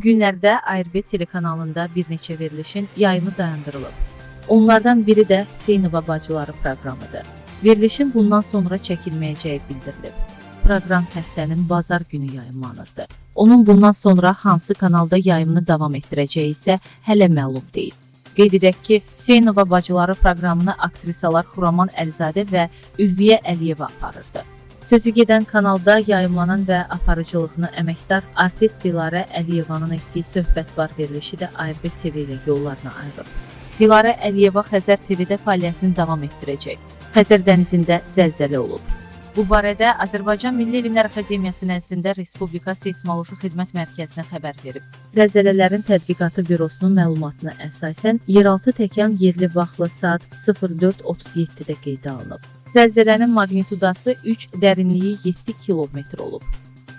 Bu günlərdə ARB telekanalında bir neçə verilişin yayımı dayandırılıb. Onlardan biri də Hüseynova bacıları proqramıdır. Verilişin bundan sonra çəkilməyəcəyi bildirilib. Proqram həftənin bazar günü yayımlanırdı. Onun bundan sonra hansı kanalda yayımını davam etdirəcəyi isə hələ məlum deyil. Qeyd edək ki, Hüseynova bacıları proqramını aktrisalar Xuraman Əlizadə və Ülviyə Əliyeva aparırdı. Sözü gedən kanalda yayımlanan və aparıcılığını əməkdar artist Dilarə Əliyevanın etdiyi söhbət var verilişi də ARB TV ilə yollarını ayırıb. Dilarə Əliyeva Xəzər TV-də fəaliyyətini davam etdirəcək. Xəzər dənizində zəlzələ olub. Bu barədə Azərbaycan Milli Elmlər Akademiyası nəzdində Respublika Seysmoloji Xidmət Mərkəzinə xəbər verib. Zəlzələlərin Tədqiqatı Bürosunun məlumatına əsasən yeraltı təkan yerli vaxtla saat 04:37-də qeydə alınıb. Zəlzələnin maqnitudası 3, dərinliyi 7 kilometr olub.